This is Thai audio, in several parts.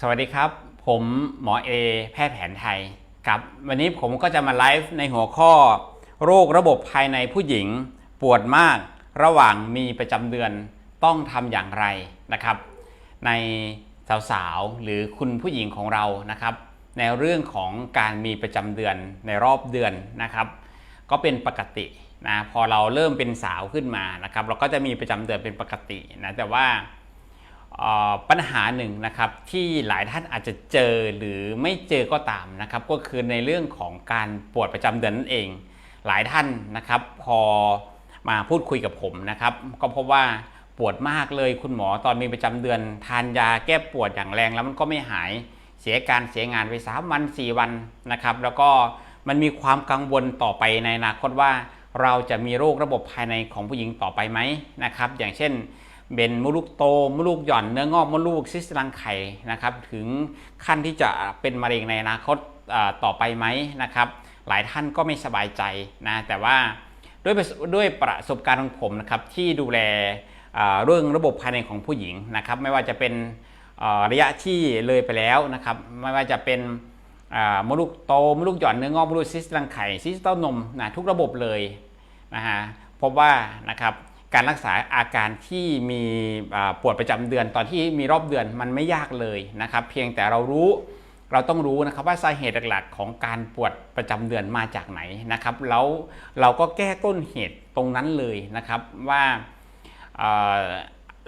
สวัสดีครับ ผมหมอเอแพทย์แผนไทยครับวันนี้ผมก็จะมาไลฟ์ในหัวข้อ โรคระบบภายในผู้หญิง ปวดมากระหว่างมีประจำเดือนต้องทำอย่างไรนะครับ ในสาวๆหรือคุณผู้หญิงของเรานะครับ ในเรื่องของการมีประจำเดือนในรอบเดือนนะครับ ก็เป็นปกตินะพอเราเริ่มเป็นสาวขึ้นมานะครับ เราก็จะมีประจำเดือนเป็นปกตินะแต่ว่า ปัญหาหนึ่งนะครับที่หลายท่านอาจจะเจอหรือไม่เจอก็ตามนะครับ ก็คือในเรื่องของการปวดประจำเดือนนั่นเอง หลายท่านนะครับ พอมาพูดคุยกับผมนะครับ ก็พบว่าปวดมากเลยคุณหมอตอนมีประจำเดือน ทานยาแก้ปวดอย่างแรงแล้วมันก็ไม่หายเสียการเสียงานไป3วัน4วันนะครับ แล้วก็มันมีความกังวลต่อไปในอนาคตว่า เราจะมีโรคระบบภายในของผู้หญิงต่อไปไหมนะครับ อย่างเช่น เป็นมดลูกโตมดลูกหย่อนเนื้องอกมดลูกซิสต์รังไข่นะครับถึงขั้นที่จะเป็นมะเร็งในอนาคตต่อไปไหมนะครับ หลายท่านก็ไม่สบายใจนะแต่ว่าด้วยประสด้วยประสบการณ์ของผมนะครับที่ดูแลเรื่องระบบภายในของผู้หญิงนะครับ ไม่ว่าจะเป็นระยะที่เลยไปแล้วนะครับ ไม่ว่าจะเป็นมดลูกโตมดลูกหย่อนเนื้องอกมดลูกซิสต์รังไข่ซิสต์เต้านมนะทุกระบบเลยนะฮะพบว่านะครับ การรักษาอาการที่มีปวดประจำเดือนตอนที่มีรอบเดือนมันไม่ยากเลยนะครับ เพียงแต่เรารู้เราต้องรู้นะครับว่าสาเหตุหลักๆ ของการปวดประจำเดือนมาจากไหนนะครับแล้วเราก็แก้ต้นเหตุตรงนั้นเลยนะครับว่า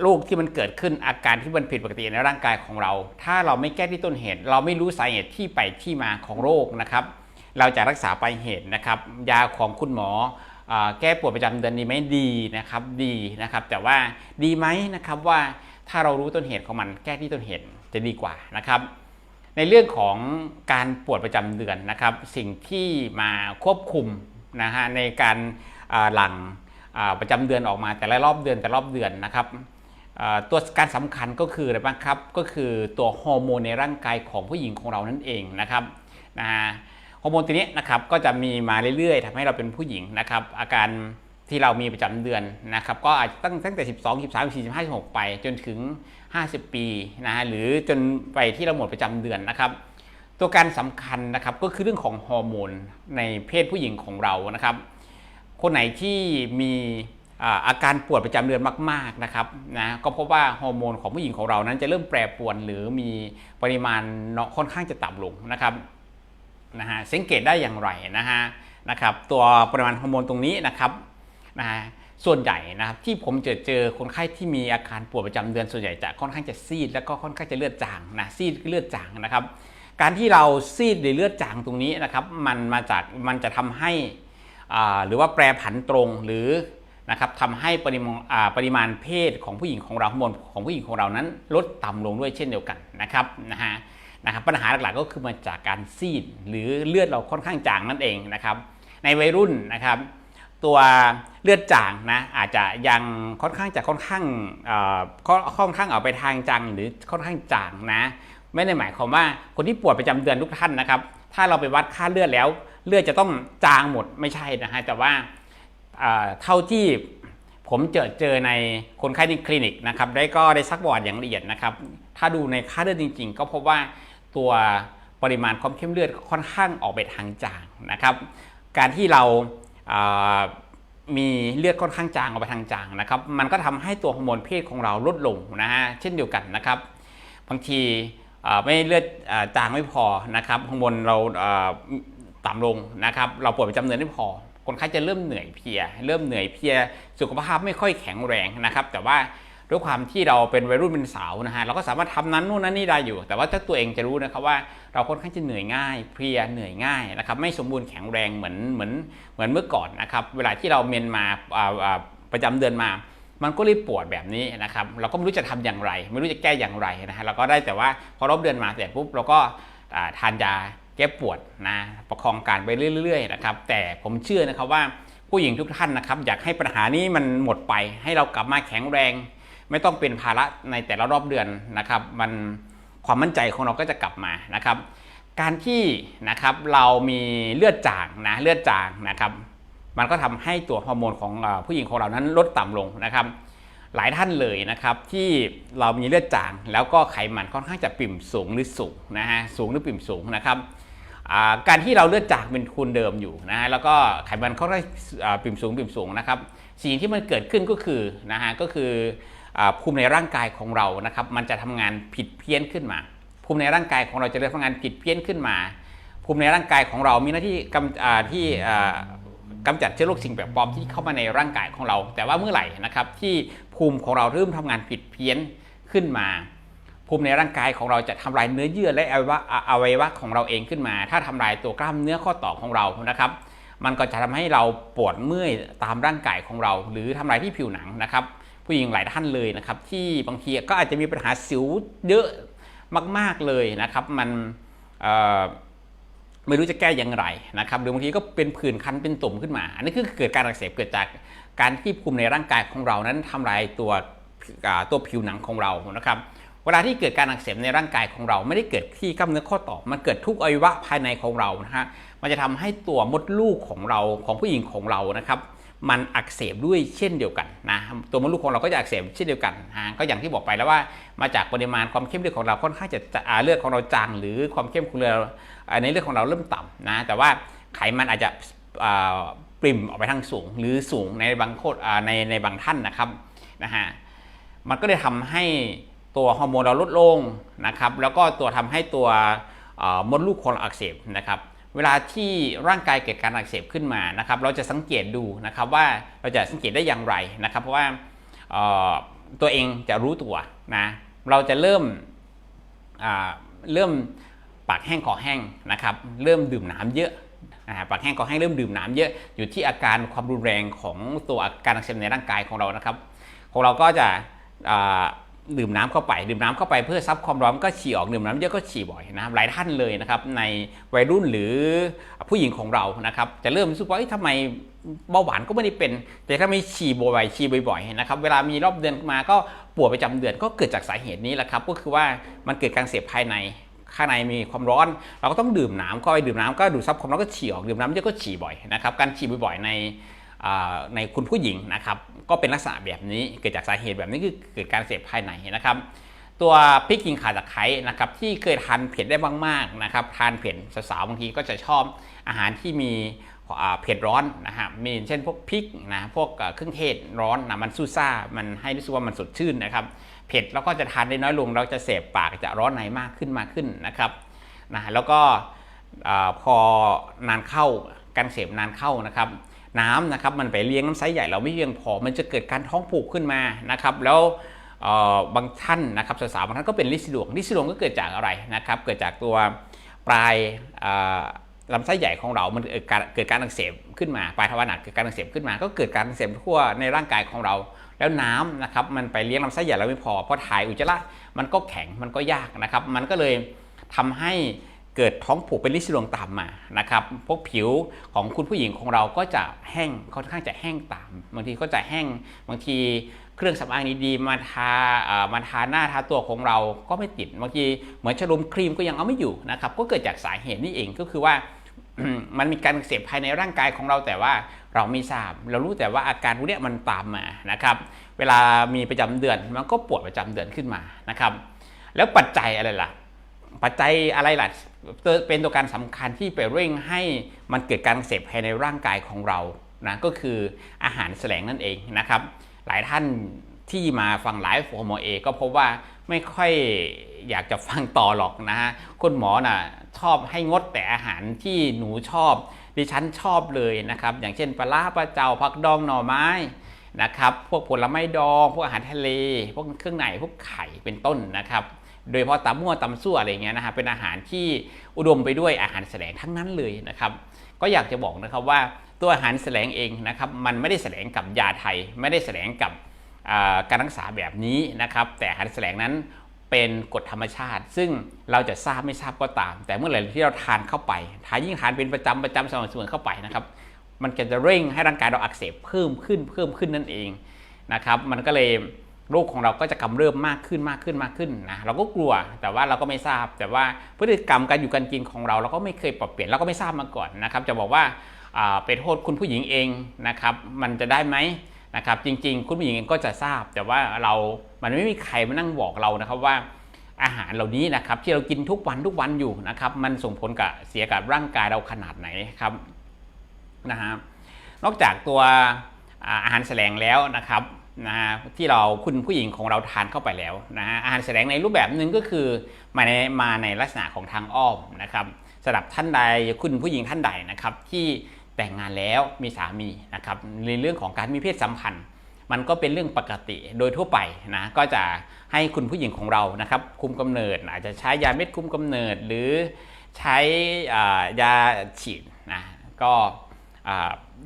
โรคที่มันเกิดขึ้นอาการที่มันผิดปกติในร่างกายของเรา ถ้าเราไม่แก้ที่ต้นเหตุ เราไม่รู้สาเหตุที่ไปที่มาของโรคนะครับ เราจะรักษาปลายเหตุนะครับ ยาของคุณหมอ แก้ปวดประจำเดือนดีไหมดีนะครับดีนะครับ แต่ว่าดีไหมนะครับว่าถ้าเรารู้ต้นเหตุของมันแก้ที่ต้นเหตุจะดีกว่านะครับ ในเรื่องของการปวดประจำเดือนนะครับ สิ่งที่มาควบคุมนะฮะในการหลังอ่าประจำเดือนออกมาแต่ละรอบเดือนแต่ละรอบเดือนนะครับตัวการสำคัญก็คืออะไรบ้างครับ ก็คือตัวฮอร์โมนในร่างกายของผู้หญิงของเรานั่นเองนะครับนะฮะ อร์โมนตัวนี้นะครับก็จะมีมาเรื่อยๆทำให้เราเป็นผู้หญิงนะครับอาการที่เรามีประจำเดือนนะครับก็อาจจะตั้งตั้งแต่ 12 13 14 15 16 ไป จนถึง 50 ปีนะฮะหรือจนไปที่เราหมดประจำเดือนนะครับ ตัวการสำคัญนะครับก็คือเรื่องของฮอร์โมนในเพศผู้หญิงของเรานะครับ คนไหนที่มีอาอาการปวดประจำเดือนมากๆนะครับนะก็พบว่าฮอร์โมนของผู้หญิงของเรานั้นจะเริ่มแปรปรวนหรือมีปริมาณเนาะค่อนข้างจะต่ำลงนะครับ นะฮะสังเกตได้อย่างไรนะฮะนะครับตัวปริมาณฮอร์โมนตรงนี้นะครับนะฮะส่วนใหญ่นะครับที่ผมเจอเจอคนไข้ที่มีอาการปวดประจำเดือนส่วนใหญ่จะค่อนข้างจะซีด แล้วก็ค่อนข้างจะเลือดจางนะซีดเลือดจางนะครับ การที่เราซีดหรือเลือดจางตรงนี้นะครับ มันมาจากมันจะทำให้อ่าหรือว่าแปรผันตรงหรือนะครับทำให้ปริมาณปริมาณเพศของผู้หญิงของเราฮอร์โมนของผู้หญิงของเรานั้นลดต่ำลงด้วยเช่นเดียวกันนะครับนะฮะ นะครับปัญหาหลักๆก็คือมาจากการซีดหรือเลือดเราค่อนข้างจางนั่นเองนะครับในวัยรุ่นนะครับตัวเลือดจางนะอาจจะยังค่อนข้างจะค่อนข้างเอ่อค่อนข้างเอาไปทางจางหรือค่อนข้างจางนะไม่ได้หมายความว่าคนที่ปวดประจำเดือนทุกท่านนะครับ ถ้าเราไปวัดค่าเลือดแล้ว เลือดจะต้องจางหมดไม่ใช่นะฮะแต่ว่าเท่าที่ผมเจอเจอในคนไข้ในคลินิกนะครับได้ก็ได้ซักประวัติอย่างละเอียดนะครับ ถ้าดูในค่าเลือดจริง ๆ ก็พบว่า ตัวปริมาณความเข้มเลือดค่อนข้างออกไปทางจางนะครับ การที่เราอ่ามีเลือดค่อนข้างจางออกไปทางจางนะครับ มันก็ทำให้ตัวฮอร์โมนเพศของเราลดลงนะฮะเช่นเดียวกันนะครับ บางทีไม่เลือดอาจางไม่พอนะครับฮอร์โมนเราอ่าต่ำลงนะครับ เราปวดประจำเดือนไม่พอคนไข้จะเริ่มเหนื่อยเพลีย เริ่มเหนื่อยเพลีย สุขภาพไม่ค่อยแข็งแรงนะครับ แต่ว่า ด้วยความที่เราเป็นวัยรุ่นเป็นสาวนะฮะเราก็สามารถทำนั้นนู่นนั่นนี่ได้อยู่ แต่ว่าถ้าตัวเองจะรู้นะครับว่าเราค่อนข้างจะเหนื่อยง่าย เพลียเหนื่อยง่ายนะครับไม่สมบูรณ์แข็งแรงเหมือนเหมือนเหมือนเมื่อก่อนนะครับเวลาที่เราเมนมาประจำเดือนมามันก็เลยปวดแบบนี้นะครับเราก็ไม่รู้จะทำอย่างไร ไม่รู้จะแก้อย่างไรนะฮะเราก็ได้แต่ว่าพอรอบเดือนมาเสร็จปุ๊บเราก็ทานยาแก้ปวดนะประคองการไปเรื่อยๆนะครับแต่ผมเชื่อนะครับว่าผู้หญิงทุกท่านนะครับอยากให้ปัญหานี้มันหมดไป ให้เรากลับมาแข็งแรง ไม่ต้องเป็นภาระในแต่ละรอบเดือนนะครับ มันความมั่นใจของเราก็จะกลับมานะครับ การที่นะครับเรามีเลือดจางนะเลือดจางนะครับ มันก็ทำให้ตัวฮอร์โมนของผู้หญิงของเรานั้นลดต่ำลงนะครับ หลายท่านเลยนะครับที่เรามีเลือดจาง แล้วก็ไขมันค่อนข้างจะปิ่มสูงหรือสูงนะฮะสูงหรือปิ่มสูงนะครับการที่เราเลือดจางเป็นทุนเดิมอยู่นะฮะแล้วก็ไขมันค่อนข้างปิ่มสูงปิ่มสูงนะครับสิ่งที่มันเกิดขึ้นก็คือนะฮะก็คือ ภูมิในร่างกายของเรานะครับมันจะทำงานผิดเพี้ยนขึ้นมา ภูมิในร่างกายของเราจะเริ่มทำงานผิดเพี้ยนขึ้นมา ภูมิในร่างกายของเรามีหน้าที่กำที่กำจัดเชื้อโรคสิ่งแปลกปลอมที่เข้ามาในร่างกายของเรา แต่ว่าเมื่อไหร่นะครับที่ภูมิของเราเริ่มทำงานผิดเพี้ยนขึ้นมาภูมิในร่างกายของเราจะทำลายเนื้อเยื่อและอวัยวะอวัยวะของเราเองขึ้นมา ถ้าทำลายตัวกล้ามเนื้อข้อต่อของเรานะครับ มันก็จะทำให้เราปวดเมื่อยตามร่างกายของเรา หรือทำลายที่ผิวหนังนะครับ ผู้หญิงหลายท่านเลยนะครับที่บางทีก็อาจจะมีปัญหาสิวเยอะมาก ๆเลยนะครับ มันไม่รู้จะแก้อย่างไรนะครับหรือบางทีก็เป็นผื่นคันเป็นตุ่มขึ้นมา อันนี้คือเกิดการอักเสบเกิดจากการที่ภูมิในร่างกายของเรานั้นทำลายตัวตัวผิวหนังของเรานะครับเวลาที่เกิดการอักเสบในร่างกายของเราไม่ได้เกิดที่กล้ามเนื้อข้อต่อ มันเกิดทุกอวัยวะภายในของเรานะฮะมันจะทำให้ตัวมดลูกของเราของผู้หญิงของเรานะครับ มันอักเสบด้วยเช่นเดียวกันนะตัวมดลูกของเราก็จะอักเสบเช่นเดียวกันนะก็อย่างที่บอกไปแล้วว่ามาจากปริมาณความเข้มเลือดของเราค่อนข้างจะเลือดของเราจางหรือความเข้มของเลือดอ่าในเลือดของเราเริ่มต่ำนะแต่ว่าไขมันอาจจะปริ่มออกไปทางสูง หรือสูงในบางโคตรในในบางท่านนะครับนะฮะมันก็เลยทำให้ตัวฮอร์โมนเราลดลงนะครับแล้วก็ตัวทำให้ตัวมดลูกของเราอักเสบนะครับ เวลาที่ร่างกายเกิดการอักเสบขึ้นมานะครับเราจะสังเกตดูนะครับว่าเราจะสังเกตได้อย่างไรนะครับ เพราะว่าตัวเองจะรู้ตัวนะเราจะเริ่มเริ่มปากแห้งคอแห้งนะครับเริ่มดื่มน้ำเยอะปากแห้งคอแห้งเริ่มดื่มน้ำเยอะอยู่ที่อาการความรุนแรงของตัวอาการอักเสบในร่างกายของเรานะครับ ของเราก็จะ ดื่มน้ำเข้าไป ดื่มน้ำเข้าไปเพื่อซับความร้อนก็ฉี่ออกดื่มน้ำเยอะก็ฉี่บ่อยนะครับหลายท่านเลยนะครับในวัยรุ่นหรือผู้หญิงของเรานะครับจะเริ่มรู้สึกว่าทำไมเบาหวานก็ไม่ได้เป็น แต่ถ้ามีฉี่บ่อยๆฉี่บ่อยๆนะครับเวลามีรอบเดือนมาก็ปวดประจำเดือนก็เกิดจากสาเหตุนี้แหละครับก็คือว่ามันเกิดการเสียภายในข้างในมีความร้อน เราก็ต้องดื่มน้ำก็ไปดื่มน้ำก็ดูดซับความร้อนก็ฉี่ออกดื่มน้ำเยอะก็ฉี่บ่อยนะครับการฉี่บ่อยๆใน ในคุณผู้หญิงนะครับก็เป็นลักษณะแบบนี้เกิดจากสาเหตุแบบนี้คือเกิดการเสพภายในนะครับตัวพริกขิงข่าตะไคร้นะครับที่เคยทานเผ็ดได้มากๆนะครับทานเผ็ดสาวๆบางทีก็จะชอบอาหารที่มีเผ็ดร้อนนะฮะมีเช่นพวกพริกนะพวกเครื่องเทศร้อนนะมันซูซ่ามันให้รู้สึกว่ามันสดชื่นนะครับเผ็ดแล้วก็จะทานได้น้อยลง เราจะเสพปากจะร้อนในมากขึ้นมากขึ้นนะครับนะแล้วก็อพอนานเข้าการเสพนานเข้านะครับ น้ำนะครับมันไปเลี้ยงน้ำไซส์ใหญ่เราไม่เพียงพอ มันจะเกิดการท้องผูกขึ้นมานะครับแล้วบางท่านนะครับสาวๆบางท่านก็เป็นลิซิดวงลิซิดวงก็เกิดจากอะไรนะครับเกิดจากตัวปลายลำไส้ใหญ่ของเรา มันเกิดการเกิดการอักเสบขึ้นมา ปลายทวารหนักเกิดการอักเสบขึ้นมา ก็เกิดการอักเสบทั่วในร่างกายของเรา แล้วน้ำนะครับมันไปเลี้ยงลำไส้ใหญ่เราไม่พอพอถ่ายอุจจาระมันก็แข็งมันก็ยากนะครับ มันก็เลยทำให้ เกิดท้องผูกเป็นลิซิดวงตามมานะครับพวกผิวของคุณผู้หญิงของเราก็จะแห้งค่อนข้างจะแห้งตาม บางทีก็จะแห้งบางทีเครื่องสำอางดีๆมาทาอ่อมาทาหน้าทาตัวของเราก็ไม่ติดบางทีเหมือนชะลมครีมก็ยังเอาไม่อยู่นะครับก็เกิดจากสาเหตุนี้เองก็คือว่ามันมีการเสบภายในร่างกายของเราแต่ว่าเราไม่ทราบ เรารู้แต่ว่าอาการพวกเนี้ยมันตามมานะครับเวลามีประจำเดือนมันก็ปวดประจำเดือนขึ้นมานะครับแล้วปัจจัยอะไรล่ะ ปัจจัยอะไรล่ะเป็นตัวการสำคัญที่ไปเร่งให้มันเกิดการเสบภายในร่างกายของเรานะก็คืออาหารแสลงนั่นเองนะครับ หลายท่านที่มาฟังไลฟ์ของหมอเอก็พบว่าไม่ค่อยอยากจะฟังต่อหรอกนะฮะคุณหมอน่ะชอบให้งดแต่อาหารที่หนูชอบดิฉันชอบเลยนะครับ อย่างเช่นปลาร้าปลาเจ้าผักดองหน่อไม้นะครับ พวกผลไม้ดอง พวกอาหารทะเล พวกเครื่องในพวกไข่เป็นต้นนะครับ โดยเฉพาะตำมั่วตำซั่วอะไรเงี้ยนะฮะเป็นอาหารที่อุดมไปด้วยอาหารแสลงทั้งนั้นเลยนะครับ ก็อยากจะบอกนะครับว่าตัวอาหารแสลงเองนะครับมันไม่ได้แสลงกับยาไทย ไม่ได้แสลงกับการรักษาแบบนี้นะครับแต่อาหารแสลงนั้นเป็นกฎธรรมชาติ ซึ่งเราจะทราบไม่ทราบก็ตาม แต่เมื่อไหร่ที่เราทานเข้าไปทานยิ่งทานเป็นประจำประจำสม่ำเสมอเข้าไปนะครับมันก็จะเร่งให้ร่างกายเราอักเสบเพิ่มขึ้นเพิ่มขึ้นนั่นเองนะครับมันก็เลย โรคของเราก็จะกำเริบมากขึ้นมากขึ้นมากขึ้นนะเราก็กลัวแต่ว่าเราก็ไม่ทราบ แต่ว่าพฤติกรรมการอยู่การกินของเราเราก็ไม่เคยปรับเปลี่ยนเราก็ไม่ทราบมาก่อนนะครับ จะบอกว่าอ่าเป็นโทษคุณผู้หญิงเองนะครับ มันจะได้ไหมนะครับจริงๆ คุณผู้หญิงเองก็จะทราบ แต่ว่าเรา มันไม่มีใครมานั่งบอกเรานะครับว่าอาหารเหล่านี้นะครับที่เรากินทุกวันทุกวันอยู่นะครับมันส่งผลกับเสียกับร่างกายเราขนาดไหนครับนะฮะนอกจากตัวอาหารแสลงแล้วนะครับ นะฮะที่เราคุณผู้หญิงของเราทานเข้าไปแล้วนะฮะอาหารแสลงในรูปแบบหนึ่งก็คือมาในมาในลักษณะของทางอ้อมนะครับสำหรับท่านใดคุณผู้หญิงท่านใดนะครับที่แต่งงานแล้วมีสามีนะครับในเรื่องของการมีเพศสัมพันธ์ มันก็เป็นเรื่องปกติโดยทั่วไปนะก็จะให้คุณผู้หญิงของเรานะครับคุมกำเนิด อาจจะใช้ยาเม็ดคุมกำเนิด หรือใช้ยาฉีดนะก็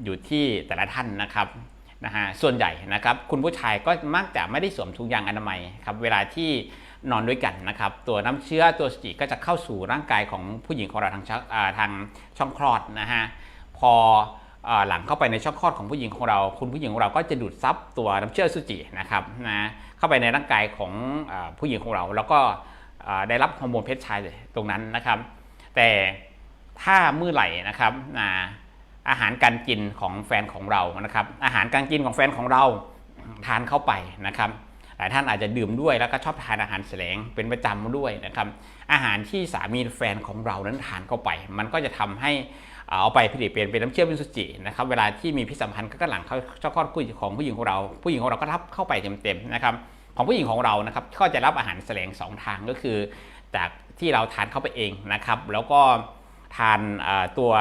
อยู่ที่แต่ละท่านนะครับ นะฮะส่วนใหญ่นะครับคุณผู้ชายก็มักจะไม่ได้สวมถุงยางอนามัยครับเวลาที่นอนด้วยกันนะครับตัวน้ำเชื้อตัวสติก็จะเข้าสู่ร่างกายของผู้หญิงของเราทางทางช่องคลอดนะฮะพอหลังเข้าไปในช่องคลอดของผู้หญิงของเรา คุณผู้หญิงของเราก็จะดูดซับตัวน้ำเชื้อสุจินะครับนะเข้าไปในร่างกายของอผู้หญิงของเรา แล้วก็ได้รับฮอร์โมนเพศชายตรงนั้นนะครับ แต่ถ้ามือไหร่นะครับนะ อาหารการกินของแฟนของเรานะครับ อาหารการกินของแฟนของเราทานเข้าไปนะครับหลายท่านอาจจะดื่มด้วยแล้วก็ชอบทานอาหารแสลงเป็นประจำด้วยนะครับ อาหารที่สามีแฟนของเรานั้นทานเข้าไป มันก็จะทำให้เอาไปผลิตเป็นเป็นน้ำเชื่อมเป็นสุจินะครับเวลาที่มีพิสัมพันธ์ก็หลังเข้าช่อคลอดผู้หญิงของผู้หญิงของเรา ผู้หญิงของเราก็รับเข้าไปเต็มๆนะครับของผู้หญิงของเรานะครับก็จะรับอาหารแสลง2ทางก็คือ จากที่เราทานเข้าไปเองนะครับ แล้วก็ทานตัว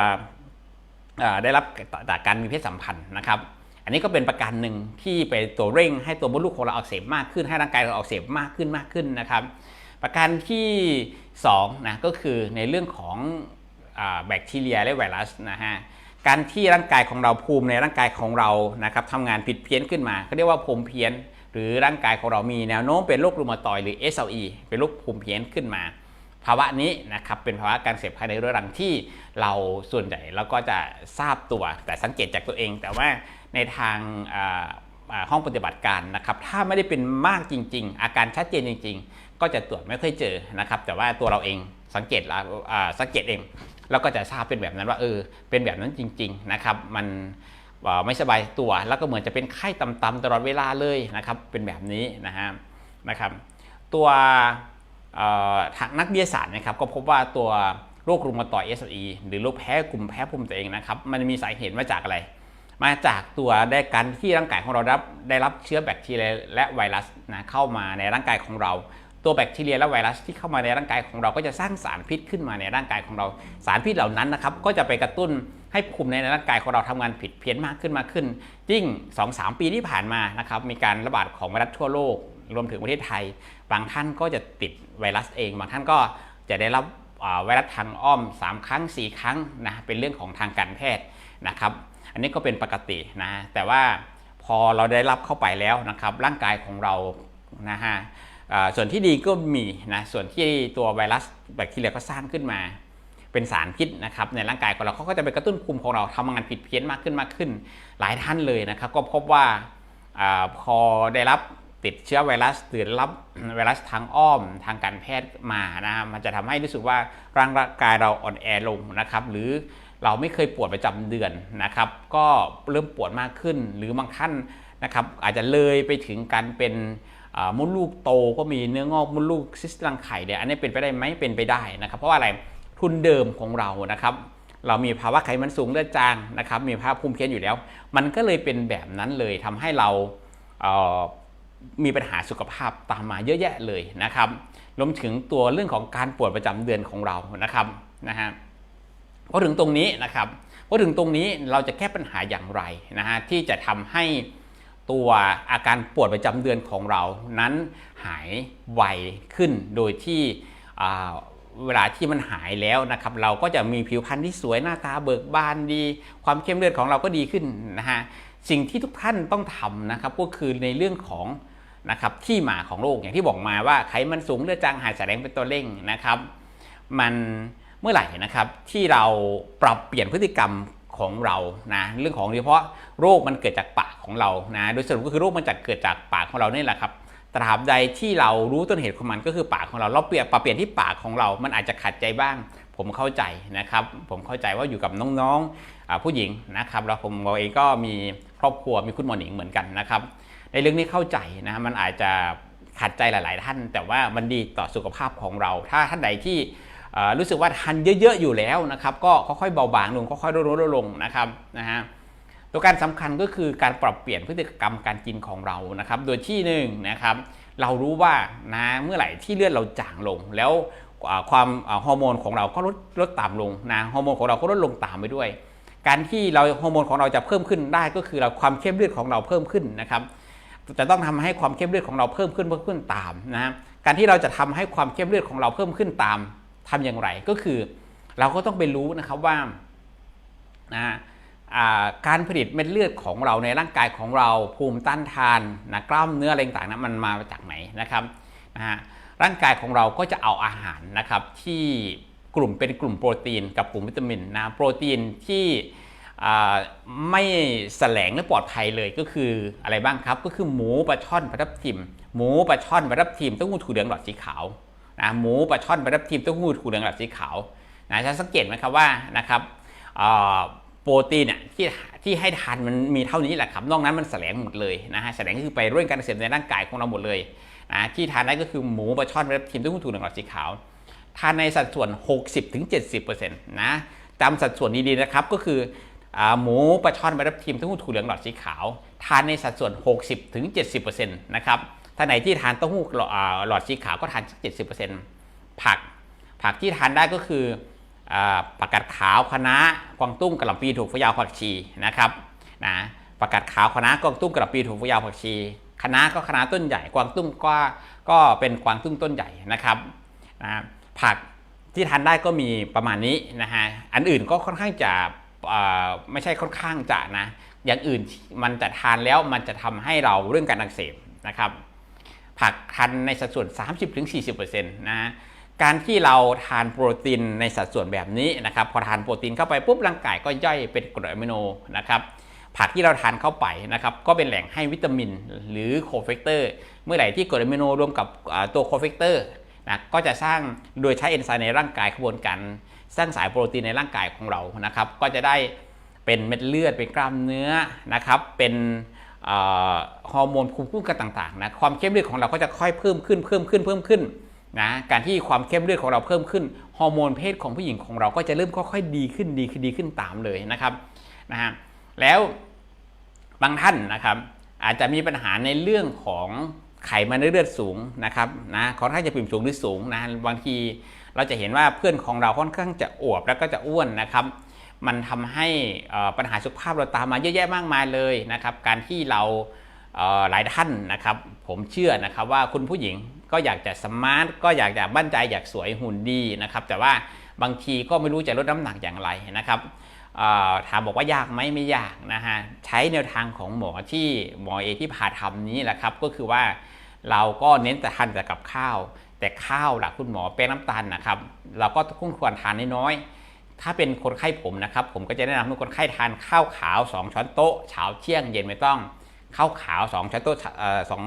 ได้รับจากการมีเพศสัมพันธ์นะครับ อันนี้ก็เป็นประการหนึ่งที่ไปตัวเร่งให้ตัวมดลูกของเราอักเสบมากขึ้นให้ร่างกายเราอักเสบมากขึ้นมากขึ้นนะครับ ประการที่2นะก็คือในเรื่องของแบคทีเรียและไวรัสนะฮะการที่ร่างกายของเราภูมิในร่างกายของเรานะครับทำงานผิดเพี้ยนขึ้นมาเขาเรียกว่าภูมิเพี้ยน หรือร่างกายของเรามีแนวโน้มเป็นโรครูมาตอยหรือ SLE เป็นโรคภูมิเพี้ยนขึ้นมาาวะนี้นะครับเป็นภาวะการเสพภายในเรื้อรังที่เราส่วนใหญ่เราก็จะทราบตัวแต่สังเกตจากตัวเอง แต่ว่าในทางห้องปฏิบัติการนะครับถ้าไม่ได้เป็นมากจริง ๆ อาการชัดเจนจริง ๆ ก็จะตรวจไม่ค่อยเจอนะครับแต่ว่าตัวเราเองสังเกตสังเกตเองเราก็จะทราบเป็นแบบนั้นว่าเออเป็นแบบนั้นจริง ๆนะครับ มันไม่สบายตัวแล้วก็เหมือนจะเป็นไข้ต่ำๆตลอดเวลาเลยนะครับเป็นแบบนี้นะฮะนะครับตัว ทางนักวิทยาศาสตร์นะครับก็พบว่าตัวโรครุมาตอย SLE หรือโรคแพ้กลุ่มแพ้ภูมิตัวเองนะครับมันมีสาเหตุมาจากอะไร มาจากตัวได้การที่ร่างกายของเรารับได้รับเชื้อแบคทีเรียและไวรัสนะเข้ามาในร่างกายของเรา ตัวแบคทีเรียและไวรัสที่เข้ามาในร่างกายของเราก็จะสร้างสารพิษขึ้นมาในร่างกายของเรา สารพิษเหล่านั้นนะครับก็จะไปกระตุ้นให้ภูมิในร่างกายของเราทำงานผิดเพี้ยนมากขึ้นมากขึ้นยิ่ง 2-3 ปีที่ผ่านมานะครับมีการระบาดของไวรัสทั่วโลก รวมถึงประเทศไทย บางท่านก็จะติดไวรัสเอง บางท่านก็จะได้รับไวรัสทางอ้อม 3 ครั้ง 4 ครั้งนะเป็นเรื่องของทางการแพทย์นะครับ อันนี้ก็เป็นปกตินะแต่ว่าพอเราได้รับเข้าไปแล้วนะครับ ร่างกายของเรานะฮะส่วนที่ดีก็มีนะส่วนที่ตัวไวรัสแบคทีเรียก็สร้างขึ้นมาเป็นสารพิษนะครับในร่างกายของเราเขาก็จะไปกระตุ้นภูมิของเราทำงานผิดเพี้ยนมากขึ้นมากขึ้น หลายท่านเลยนะครับ ก็พบว่าอพอได้รับ ติดเชื้อไวรัสหรือรับไวรัสทางอ้อมทางการแพทย์มานะมันจะทำให้รู้สึกว่าร่างกายเราอ่อนแอลงนะครับ หรือเราไม่เคยปวดประจำเดือนนะครับ ก็เริ่มปวดมากขึ้น หรือบางท่านนะครับ อาจจะเลยไปถึงการเป็นมดลูกโตก็มีเนื้องอกมดลูกซิสตังไข่เนี่ยอันนี้เป็นไปได้ไหมเป็นไปได้นะครับ เพราะว่าอะไรทุนเดิมของเรานะครับ เรามีภาวะไขมันสูงเลือดจางนะครับ มีภาวะภูมิเพี้ยนอยู่แล้ว มันก็เลยเป็นแบบนั้นเลยทำให้เรา มีปัญหาสุขภาพตามมาเยอะแยะเลยนะครับรวมถึงตัวเรื่องของการปวดประจำเดือนของเรานะครับนะฮะพอถึงตรงนี้นะครับพอถึงตรงนี้เราจะแก้ปัญหาอย่างไรนะฮะที่จะทำให้ตัวอาการปวดประจำเดือนของเรานั้นหายไวขึ้นโดยที่เวลาที่มันหายแล้วนะครับ เราก็จะมีผิวพรรณที่สวยหน้าตาเบิกบานดี ความเข้มเลือดของเราก็ดีขึ้นนะฮะสิ่งที่ทุกท่านต้องทำนะครับก็คือในเรื่องของ นะครับที่มาของโรคอย่างที่บอกมาว่าไขมันสูงเลือดจางหายแสดงเป็นตัวเร่งนะครับ มันเมื่อไหร่นะครับที่เราปรับเปลี่ยนพฤติกรรมของเรานะเรื่องของโดยเฉพาะโรคมันเกิดจากปากของเรานะโดยสรุปก็คือโรคมันจะเกิดจากปากของเราเนี่ยแหละครับตราบใดที่เรารู้ต้นเหตุของมันก็คือปากของเราเราเปลี่ยนปรับเปลี่ยนที่ปากของเรา มันอาจจะขัดใจบ้าง ผมเข้าใจนะครับ ผมเข้าใจว่าอยู่กับน้องๆผู้หญิงนะครับแล้วผมเองก็มีครอบครัวมีคุณหมอหนิงเหมือนกันนะครับ ในเรื่องนี้เข้าใจนะมันอาจจะขัดใจหลาย ๆ ท่าน แต่ว่ามันดีต่อสุขภาพของเรา ถ้าท่านใดที่รู้สึกว่าทานเยอะ ๆ อยู่แล้วนะครับ ก็ค่อยๆเบาบางลงค่อยๆลดลดลงนะครับนะฮะตัวการสำคัญก็คือการปรับเปลี่ยนพฤติกรรมการกินของเรานะครับ โดยที่หนึ่งนะครับ เรารู้ว่านะเมื่อไหร่ที่เลือดเราจางลง แล้วความฮอร์โมนของเราก็ลดลดต่ำลงนะฮอร์โมนของเราก็ลดลงตามไปด้วย การที่เราฮอร์โมนของเราจะเพิ่มขึ้นได้ก็คือเราความเข้มเลือดของเราเพิ่มขึ้นนะครับ จะต้องทำให้ความเข้มเลือดของเราเพิ่มขึ้นเพิ่มขึ้นตามนะฮะการที่เราจะทำให้ความเข้มเลือดของเราเพิ่มขึ้นตามทำอย่างไรก็คือ เราก็ต้องไปรู้นะครับว่านะการผลิตเม็ดเลือดของเราในร่างกายของเราภูมิต้านทานนะกล้ามเนื้ออะไรต่างๆนะมันมาจากไหนนะครับนะฮะร่างกายของเราก็จะเอาอาหารนะครับที่กลุ่มเป็นกลุ่มโปรตีนกับกลุ่มวิตามินนะโปรตีนที่ ไม่แสลงและปลอดภัยเลยก็คืออะไรบ้างครับ ก็คือหมูปลาช่อนปลาทับทิม หมูปลาช่อนปลาทับทิมเต้าหู้ถั่วเหลืองหลอดสีขาวนะหมูปลาช่อนปลาทับทิมเต้าหู้ถั่วเหลืองหลอดสีขาวนะจะสังเกตไหมครับว่านะครับโปรตีนเนี่ยที่ที่ให้ทานมันมีเท่านี้แหละครับนอกนั้นมันแสลงหมดเลยนะฮะแสลงคือไปร่วมการเกษตรในร่างกายของเราหมดเลยนะที่ทานได้ก็คือหมูปลาช่อนปลาทับทิมเต้าหู้ถั่วเหลืองหลอดสีขาวทานในสัดส่วน 60-70%นะจำสัดส่วนดีๆนะครับก็คือ หมูปลาช่อนปลาทับทิมเต้าหู้ถั่วเหลืองหลอดสีขาว ทานในสัดส่วน 60-70%นะครับถ้าไหนที่ทานเต้าหู้หลอดอ่าหลอดสีขาวก็ทาน 70%ผัก ผักที่ทานได้ก็คืออผักกาดขาวคะน้ากวางตุ้งกระหล่ำปีถั่วฝักยาวผักชีนะครับนะผักกาดขาวคะน้ากวางตุ้งกระหล่ำปีถั่วฝักยาวผักชีคะน้าก็คะน้าต้นใหญ่กวางตุ้งก็ก็เป็นกวางตุ้งต้นใหญ่นะครับนะผักที่ทานได้ก็มีประมาณนี้นะฮะอันอื่นก็ค่อนข้างจะ ไม่ใช่ค่อนข้างจะนะ อย่างอื่นมันจะทานแล้วมันจะทำให้เราเรื่องการอักเสบนะครับ ผักทานในสัดส่วน 30-40%นะฮะการที่เราทานโปรตีนในสัดส่วนแบบนี้นะครับ พอทานโปรตีนเข้าไปปุ๊บร่างกายก็ย่อยเป็นกรดอะมิโนนะครับผักที่เราทานเข้าไปนะครับ ก็เป็นแหล่งให้วิตามิน หรือโคเฟกเตอร์ เมื่อไหร่ที่กรดอะมิโนรวมกับตัวโคเฟกเตอร์นะก็จะสร้างโดยใช้เอนไซม์ในร่างกายขบวนการ สร้างสายโปรตีนในร่างกายของเรานะครับ ก็จะได้เป็นเม็ดเลือดเป็นกล้ามเนื้อนะครับเป็นฮอร์โมนภูมิคุ้มกันต่างๆนะความเข้มเลือดของเราก็จะค่อยเพิ่มขึ้นเพิ่มขึ้นเพิ่มขึ้นนะการที่ความเข้มเลือดของเราเพิ่มขึ้นฮอร์โมนเพศของผู้หญิงของเราก็จะเริ่มค่อยๆดีขึ้นดีขึ้นดีขึ้นตามเลยนะครับนะฮะแล้วบางท่านนะครับ อาจจะมีปัญหาในเรื่องของไขมันในเลือดสูงนะครับนะค่อนข้าจะปิ่มสูงหรือสูงนะบางที เราจะเห็นว่าเพื่อนของเราค่อนข้างจะอวบแล้วก็จะอ้วนนะครับ มันทำให้ปัญหาสุขภาพเราตามมาเยอะแยะมากมายเลยนะครับ การที่เราเหลายท่านนะครับ ผมเชื่อนะครับว่าคุณผู้หญิงก็อยากจะสมาร์ทก็อยากจะมั่นใจอยากสวยหุ่นดีนะครับ แต่ว่าบางทีก็ไม่รู้จะลดน้ำหนักอย่างไรนะครับถามบอกว่ายากไหมไม่ยากนะฮะใช้แนวทางของหมอที่หมอเอที่พาทำนี้แหละครับก็คือว่า เราก็เน้นแต่ทานแต่กับข้าว แต่ข้าวล่ะคุณหมอเป็นน้ำตาลนะครับ เราก็ควรทานน้อยๆถ้าเป็นคนไข้ผมนะครับ ผมก็จะแนะนำให้คนไข้ทานข้าวขาว 2 ช้อนโต๊ะเช้าเที่ยงเย็นไม่ต้องข้าวขาว 2ช้อนโต๊ะสอง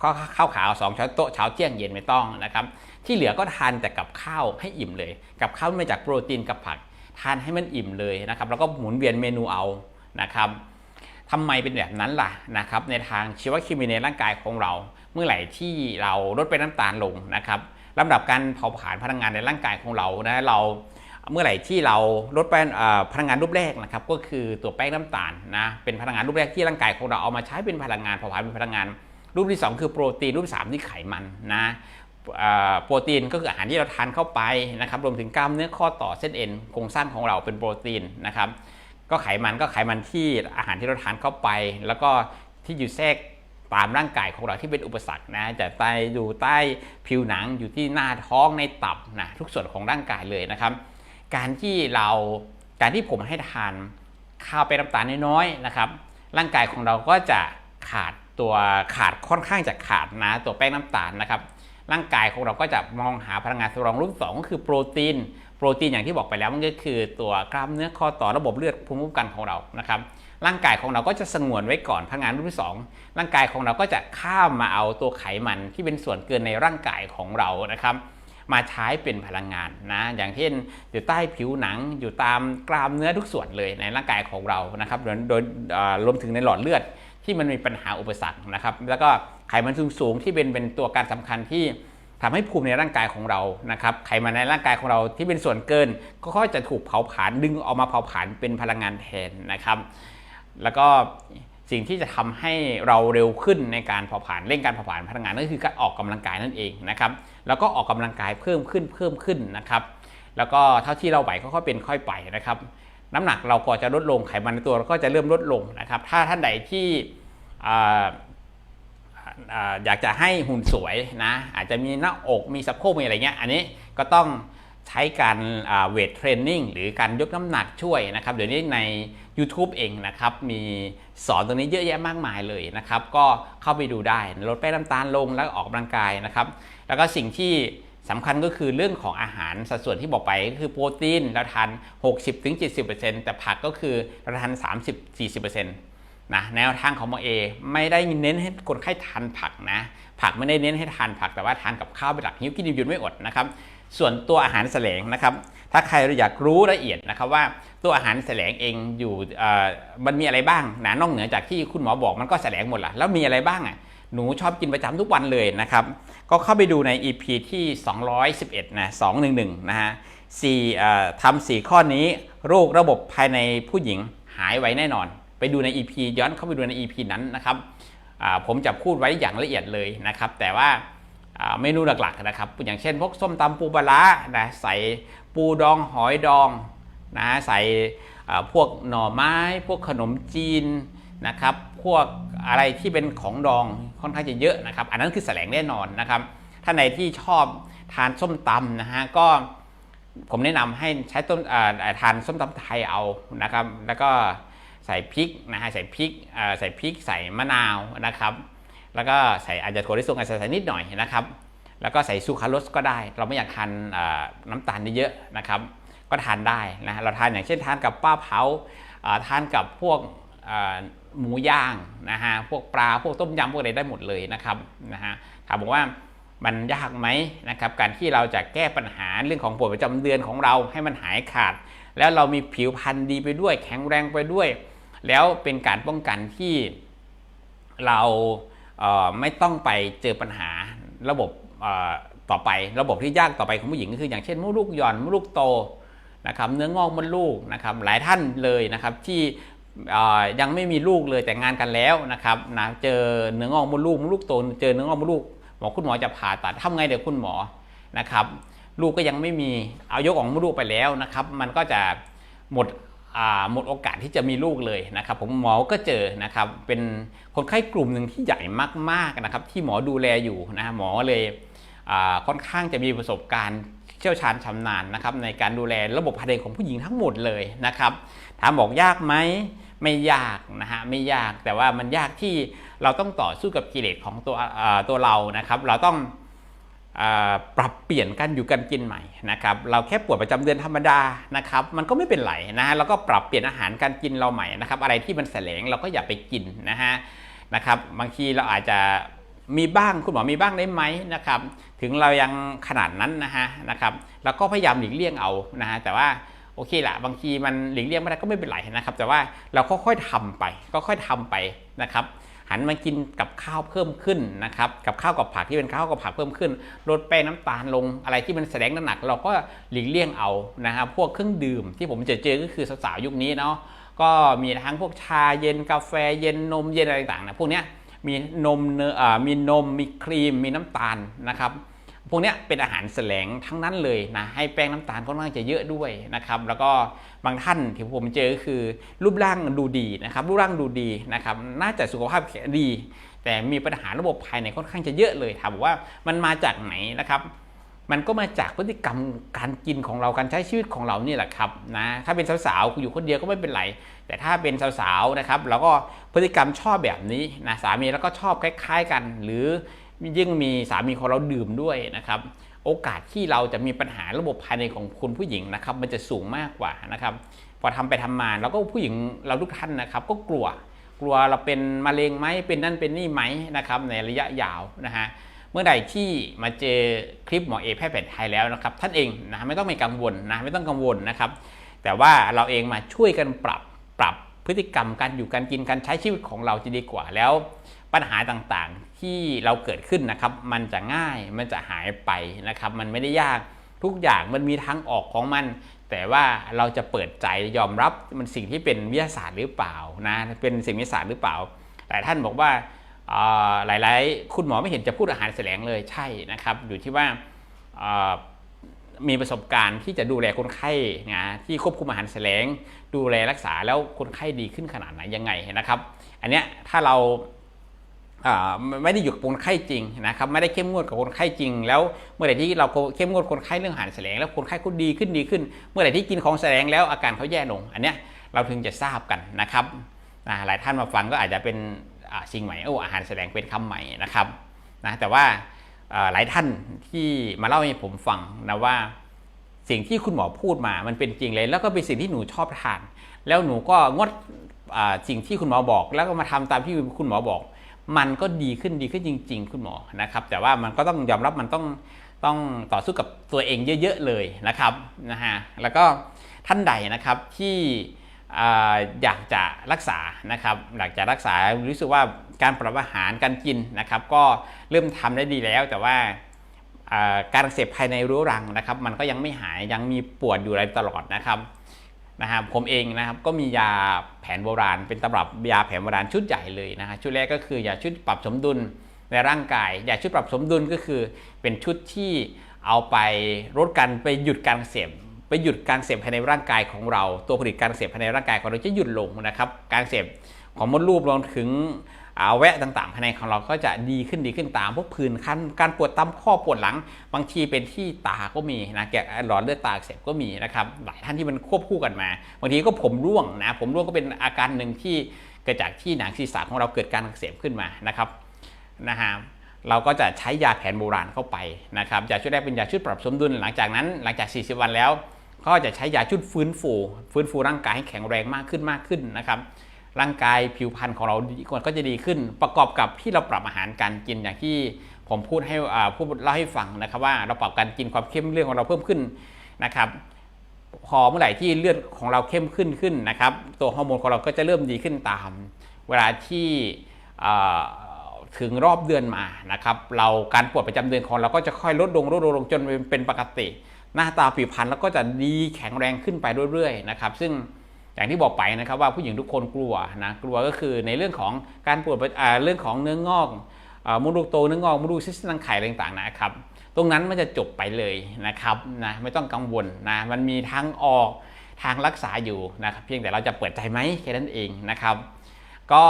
ข้าวข้าวขาว 2ช้อนโต๊ะเช้าเที่ยงเย็นไม่ต้องนะครับ ที่เหลือก็ทานแต่กับข้าวให้อิ่มเลย กับข้าวมาจากโปรตีนกับผัก ทานให้มันอิ่มเลยนะครับ แล้วก็หมุนเวียนเมนูเอานะครับ ทำไมเป็นแบบนั้นล่ะนะครับในทางชีวเคมีในร่างกายของเรา เมื่อไหร่ที่เราลดไปน้ำตาลลงนะครับลำดับการเผาผลาญพลังงานในร่างกายของเรานะเราเมื่อไหร่ที่เราลดไปพลังงานรูปแรกนะครับก็คือตัวแป้งน้ำตาลนะเป็นพลังงานรูปแรกที่ร่างกายของเราเอามาใช้เป็นพลังงานเผาผลาญเป็นพลังงาน รูปที่ 2 คือโปรตีนรูปที่สามนี่ไขมันนะโปรตีนก็คืออาหารที่เราทานเข้าไปนะครับรวมถึงกล้ามเนื้อข้อต่อเส้นเอ็นโครงสร้างของเราเป็นโปรตีนนะครับ ก็ไขมันก็ไขมันที่อาหารที่เราทานเข้าไป แล้วก็ที่อยู่แทรกตามร่างกายของเราที่เป็นอุปสรรคนะจะใต้อยู่ใต้ผิวหนังอยู่ที่หน้าท้องในตับนะทุกส่วนของร่างกายเลยนะครับ การที่เราการที่ผมให้ทานข้าวเป็นน้ำตาลน้อยๆนะครับ ร่างกายของเราก็จะขาดตัวขาดค่อนข้างจะขาดนะตัวแป้งน้ำตาลนะครับ ร่างกายของเราก็จะมองหาพลังงานสำรองรูปสองก็คือโปรตีน โปรตีนอย่างที่บอกไปแล้วมันก็คือตัวกล้ามเนื้อข้อต่อระบบเลือดภูมิคุ้มกันของเรานะครับร่างกายของเราก็จะสงวนไว้ก่อนพลังงานรูปที่สองร่างกายของเราก็จะข้ามมาเอาตัวไขมันที่เป็นส่วนเกินในร่างกายของเรานะครับ มาใช้เป็นพลังงานนะอย่างเช่นอยู่ใต้ผิวหนังอยู่ตามกล้ามเนื้อทุกส่วนเลยในร่างกายของเรานะครับโดยรวมถึงในหลอดเลือดที่มันมีปัญหาอุปสรรคนะครับ แล้วก็ไขมันสูงๆที่เป็นเป็นตัวการสำคัญที่ ทำให้ภูมิในร่างกายของเรานะครับไขมันในร่างกายของเราที่เป็นส่วนเกิน ก็ค่อยจะถูกเผาผลาญดึงออกมาเผาผลาญเป็นพลังงานแทนนะครับ แล้วก็สิ่งที่จะทำให้เราเร็วขึ้นในการเผาผลาญเร่งการเผาผลาญพลังงานนั่นคือการออกกำลังกายนั่นเองนะครับ แล้วก็ออกกำลังกายเพิ่มขึ้นเพิ่มขึ้นนะครับแล้วก็เท่าที่เราไหวก็ค่อยเป็นค่อยไปนะครับ น้ำหนักเราก็จะลดลงไขมันในตัวเราก็จะเริ่มลดลงนะครับ ถ้าท่านใดที่ อยากจะให้หุ่นสวยนะอาจจะมีหน้าอกมีสะโพกมีอะไรเงี้ยอันนี้ก็ต้องใช้การเวทเทรนนิ่งหรือการยกน้ำหนักช่วยนะครับเดี๋ยวนี้ใน YouTube เองนะครับมีสอนตรงนี้เยอะแยะมากมายเลยนะครับ ก็เข้าไปดูได้ลดแป้งน้ำตาลลงแล้วออกกำลังกายนะครับ แล้วก็สิ่งที่สำคัญก็คือเรื่องของอาหารสัดส่วนที่บอกไปก็คือโปรตีนเราทาน 60-70%แต่ผักก็คือเราทาน 30-40% นะแนวทางของหมอเอไม่ได้เน้นให้คนไข้ทานผักนะ ผักไม่ได้เน้นให้ทานผักแต่ว่าทานกับข้าวเป็นหลักหิวกินหยุดไม่อดนะครับส่วนตัวอาหารแสลงนะครับถ้าใครอยากรู้ละเอียดนะครับว่าตัวอาหารแสลงเองอยู่มันมีอะไรบ้างนะนอกเหนือจากที่คุณหมอบอกมันก็แสลงหมดละแล้วมีอะไรบ้างอะหนูชอบกินประจำทุกวันเลยนะครับ ก็เข้าไปดูใน EP ที่ 211นะ211 นะฮะสี่ทำสี่ข้อนี้โรคระบบภายในผู้หญิงหายไวแน่นอน ไปดูใน EP ย้อนเข้าไปดูใน EP นั้นนะครับผมจะพูดไว้อย่างละเอียดเลยนะครับ แต่ว่าเมนูหลักๆนะครับ อย่างเช่นพวกส้มตำปูปลานะใส่ปูดองหอยดองนะใส่พวกหน่อไม้ พวกขนมจีนนะครับพวกอะไรที่เป็นของดองค่อนข้างจะเยอะนะครับ อันนั้นคือแสลงแน่นอนนะครับท่าใดที่ชอบทานส้มตำนะฮะก็ผมแนะนำให้ใช้ต้มทานส้มตำไทยเอานะครับ แล้วก็ ใส่พริกนะฮะใส่พริกใส่พริกใส่มะนาวนะครับแล้วก็ใส่อาจจะถั่วลิสงอาจจะใส่นิดหน่อยนะครับแล้วก็ใส่ซูคราโรสก็ได้ เราไม่อยากทานน้ำตาลเยอะนะครับก็ทานได้นะเราทานอย่างเช่นทานกับปลาเผาทานกับพวกหมูย่างนะฮะพวกปลาพวกต้มยำพวกอะไรได้หมดเลยนะครับนะฮะถามบอกว่ามันยากไหมนะครับการที่เราจะแก้ปัญหาเรื่องของปวดประจำเดือนของเราให้มันหายขาด แล้วเรามีผิวพรรณดีไปด้วย แข็งแรงไปด้วย แล้วเป็นการป้องกันที่เราเไม่ต้องไปเจอปัญหาระบบต่อไประบบที่ยากต่อไปของผู้หญิงก็คือ อย่างเช่นมดลูกหย่อนมดลูกโตนะครับเนื้องอกมดลูกนะครับหลายท่านเลยนะครับที่ยังไม่มีลูกเลยแต่งงานกันแล้วนะครับนะเจอเนื้องอกมดลูกมดลูกโตเจอเนื้องอกมดลูกหมอคุณหมอจะผ่าตัดทำไงเดี๋ยวคุณหมอนะครับลูกก็ยังไม่มีเอายกออกมดลูกไปแล้วนะครับ มันก็จะหมด หมดโอกาสที่จะมีลูกเลยนะครับ ผมหมอก็เจอนะครับ เป็นคนไข้กลุ่มหนึ่งที่ใหญ่มากๆนะครับ ที่หมอดูแลอยู่นะหมอเลยค่อนข้างจะมีประสบการณ์เชี่ยวชาญชำนาญนะครับในการดูแลระบบภายในของผู้หญิงทั้งหมดเลยนะครับถามบอกยากไหมไม่ยากนะฮะไม่ยากแต่ว่ามันยากที่เราต้องต่อสู้กับกิเลสของตัวตัวเรานะครับ เราต้อง ปรับเปลี่ยนการอยู่การกินใหม่นะครับเราแค่ปวดประจำเดือนธรรมดานะครับมันก็ไม่เป็นไรนะฮะเราก็ปรับเปลี่ยนอาหารการกินเราใหม่นะครับอะไรที่มันแสลงเราก็อย่าไปกินนะฮะนะครับบางทีเราอาจจะมีบ้างคุณหมอมีบ้างได้ไหมนะครับถึงเรายังขนาดนั้นนะฮะนะครับเราก็พยายามหลีกเลี่ยงเอานะฮะแต่ว่าโอเคละบางทีมันหลีกเลี่ยงไม่ได้ก็ไม่เป็นไรนะครับ แต่ว่าเราค่อยๆทำไปก็ค่อยๆทำไปนะครับ หันมากินกับข้าวเพิ่มขึ้นนะครับกับข้าวกับผักที่เป็นข้าวกับผักเพิ่มขึ้นลดแป้งน้ำตาลลงอะไรที่มันแสดงน้ำหนัก เราก็หลีกเลี่ยงเอานะครับพวกเครื่องดื่มที่ผมจะเจอก็คือสาวๆยุคนี้เนาะก็มีทั้งพวกชาเย็นกาแฟเย็นนมเย็นอะไรต่างๆนะพวกเนี้ยมีนมเนอมีนมมีครีมมีน้ำตาลนะครับ พวกนี้เป็นอาหารแสลงทั้งนั้นเลยนะให้แป้งน้ำตาลค่อนข้างจะเยอะด้วยนะครับแล้วก็บางท่านที่ผมเจอคือ รูปร่างดูดีนะครับรูปร่างดูดีนะครับน่าจะสุขภาพดี แต่มีปัญหาระบบภายในค่อนข้างจะเยอะเลยถามว่ามันมาจากไหนนะครับมันก็มาจากพฤติกรรมการกินของเราการใช้ชีวิตของเรานี่แหละครับนะถ้าเป็นสาวๆอยู่คนเดียวก็ไม่เป็นไร แต่ถ้าเป็นสาวๆนะครับเราก็พฤติกรรมชอบแบบนี้นะสามีแล้วก็ชอบคล้าย ๆ กัน หรือ ยิ่งมีสามีของเราดื่มด้วยนะครับ โอกาสที่เราจะมีปัญหาระบบภายในของคุณผู้หญิงนะครับ มันจะสูงมากกว่านะครับ พอทำไปทำมาแล้วก็ผู้หญิงเราทุกท่านนะครับ ก็กลัวกลัวเราเป็นมะเร็งไหมเป็นนั่นเป็นนี่ไหมนะครับ ในระยะยาวนะฮะเมื่อใดที่มาเจอคลิปหมอเอแพทย์แผนไทยแล้วนะครับ ท่านเองนะไม่ต้องไม่กังวลนะไม่ต้องกังวลนะครับ แต่ว่าเราเองมาช่วยกันปรับปรับพฤติกรรมการอยู่การกินการใช้ชีวิตของเราจะดีกว่าแล้ว ปัญหาต่างๆ ที่เราเกิดขึ้นนะครับ มันจะง่ายมันจะหายไปนะครับ มันไม่ได้ยากทุกอย่างมันมีทางออกของมัน แต่ว่าเราจะเปิดใจยอมรับมันสิ่งที่เป็นวิทยาศาสตร์หรือเปล่านะเป็นสิ่งวิทยาศาสตร์หรือเปล่าหลายท่านบอกว่าอ่าหลาย ๆ คุณหมอไม่เห็นจะพูดอาหารแสลงเลยใช่นะครับ อยู่ที่ว่ามีประสบการณ์ที่จะดูแลคนไข้นะที่ควบคุมอาหารแสลง ดูแลรักษาแล้วคนไข้ดีขึ้นขนาดไหนยังไงนะครับ อันเนี้ยถ้าเรา ไม่ได้อยู่กับคนไข้จริงนะครับไม่ได้เข้มงวดกับคนไข้จริง แล้วเมื่อไหร่ที่เราเข้มงวดคนไข้เรื่องอาหารแสลงแล้วคนไข้ก็ดีขึ้นดีขึ้น เมื่อไหร่ที่กินของแสลงแล้วอาการเขาแย่ลง อันเนี้ยเราถึงจะทราบกันนะครับหลายท่านมาฟังก็อาจจะเป็นสิ่งใหม่โอ้อาหารแสลงเป็นคำใหม่นะครับนะแต่ว่าหลายท่านที่มาเล่าให้ผมฟังนะว่าสิ่งที่คุณหมอพูดมามันเป็นจริงเลย แล้วก็เป็นสิ่งที่หนูชอบทาน แล้วหนูก็งดสิ่งที่คุณหมอบอก แล้วก็มาทำตามที่คุณหมอบอก มันก็ดีขึ้นดีขึ้นจริง ๆ คุณหมอนะครับ แต่ว่ามันก็ต้องยอมรับมันต้องต้องต่อสู้กับตัวเองเยอะ ๆ เลยนะครับนะฮะแล้วก็ท่านใดนะครับที่อยากจะรักษานะครับอยากจะรักษารู้สึกว่าการปรับอาหารการกินนะครับ ก็เริ่มทำได้ดีแล้ว แต่ว่าการอักเสบภายในรื้รังนะครับ มันก็ยังไม่หายยังมีปวดอยู่อะไรตลอดนะครับ นะครับผมเองนะครับก็มียาแผนโบราณ เป็นตำรับยาแผนโบราณชุดใหญ่เลยนะฮะชุดแรกก็คือยาชุดปรับสมดุลในร่างกายยาชุดปรับสมดุลก็คือ เป็นชุดที่เอาไปลดการไปหยุดการเสพไปหยุดการเสพภายในร่างกายของเรา ตัวผลิตการเสพภายในร่างกายของเราจะหยุดลงนะครับ การเสพของมดลูกรวมถึง แวะต่างๆภายในของเราก็จะดีขึ้นดีขึ้นตามพวกผื่นคันการปวดตามข้อปวดหลัง บางทีเป็นที่ตาก็มีนะแกหลอดเลือดตาอักเสบก็มีนะครับหลายท่านที่มันควบคู่กันมา บางทีก็ผมร่วงนะผมร่วงก็เป็นอาการหนึ่งที่เกิดจากที่หนังศีรษะของเราเกิดการอักเสบขึ้นมานะครับนะฮะเราก็จะใช้ยาแผนโบราณเข้าไปนะครับยาชุดแรกเป็นยาชุดปรับสมดุล หลังจากนั้นหลังจาก 40 วันแล้ว ก็จะใช้ยาชุดฟื้นฟู ฟื้นฟูร่างกายให้แข็งแรงมากขึ้นมากขึ้นนะครับ ร่างกายผิวพรรณของเราดีก็จะดีขึ้น ประกอบกับที่เราปรับอาหารการกินอย่างที่ผมพูดให้อ่าพูดเล่าให้ฟังนะครับว่าเราปรับการกินความเข้มเลือดของเราเพิ่มขึ้นนะครับพอเมื่อไหร่ที่เลือดของเราเข้มขึ้นขึ้นนะครับ ตัวฮอร์โมนของเราก็จะเริ่มดีขึ้นตาม เวลาที่ถึงรอบเดือนมานะครับ เราการปวดประจำเดือนของเราก็จะค่อยลดลงลดลงลงจนเป็นปกติ หน้าตาผิวพรรณแล้วก็จะดีแข็งแรงขึ้นไปเรื่อยๆนะครับ ซึ่ง อย่างที่บอกไปนะครับว่าผู้หญิงทุกคนกลัวนะกลัวก็คือในเรื่องของการปวดเรื่องของเนื้องอกมดลูกโตเนื้องอกมดลูกซิสต์รังไข่อะไรต่างๆนะครับตรงนั้นมันจะจบไปเลยนะครับนะไม่ต้องกังวลนะมันมีทางออกทางรักษาอยู่นะครับเพียงแต่เราจะเปิดใจไหมแค่นั้นเองนะครับ ก็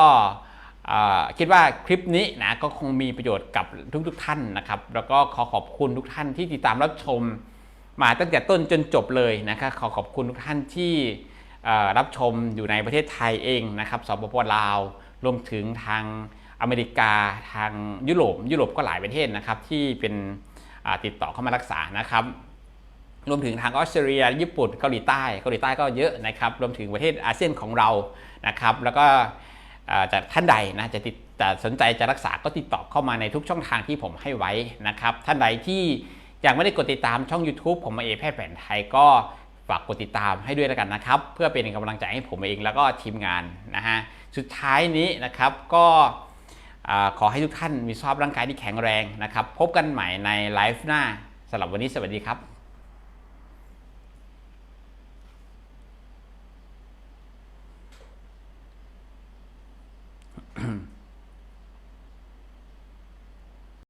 คิดว่าคลิปนี้นะก็คงมีประโยชน์กับทุกๆท่านนะครับ แล้วก็ขอขอบคุณทุกท่านที่ติดตามรับชม มาตั้งแต่ต้นจนจบเลยนะครับขอขอบคุณทุกท่านที่ รับชมอยู่ในประเทศไทยเองนะครับสปปลาวรวมถึงทางอเมริกาทางยุโรปยุโรปก็หลายประเทศนะครับที่เป็นติดต่อเข้ามารักษานะครับรวมถึงทางออสเตรเลีย ญี่ปุ่นเกาหลีใต้เกาหลีใต้ก็เยอะนะครับรวมถึงประเทศอาเซียนของเรานะครับแล้วก็จากท่านใดนะจะติดจะสนใจจะรักษาก็ติดต่อเข้ามาในทุกช่องทางที่ผมให้ไว้นะครับท่านใดที่ยังไม่ได้กดติดตามช่อง YouTube ผมมาเอแพทย์แผนไทยก็ากกดติดตามให้ด้วยแล้วกันนะครับ เพื่อเป็นกำลังใจให้ผมเองแล้วก็ทีมงานนะฮะสุดท้ายนี้นะครับก็ขอให้ทุกท่านมีสภาพร่างกายที่แข็งแรงนะครับ พบกันใหม่ในไลฟ์หน้าสำหรับวันนี้สวัสดีครับ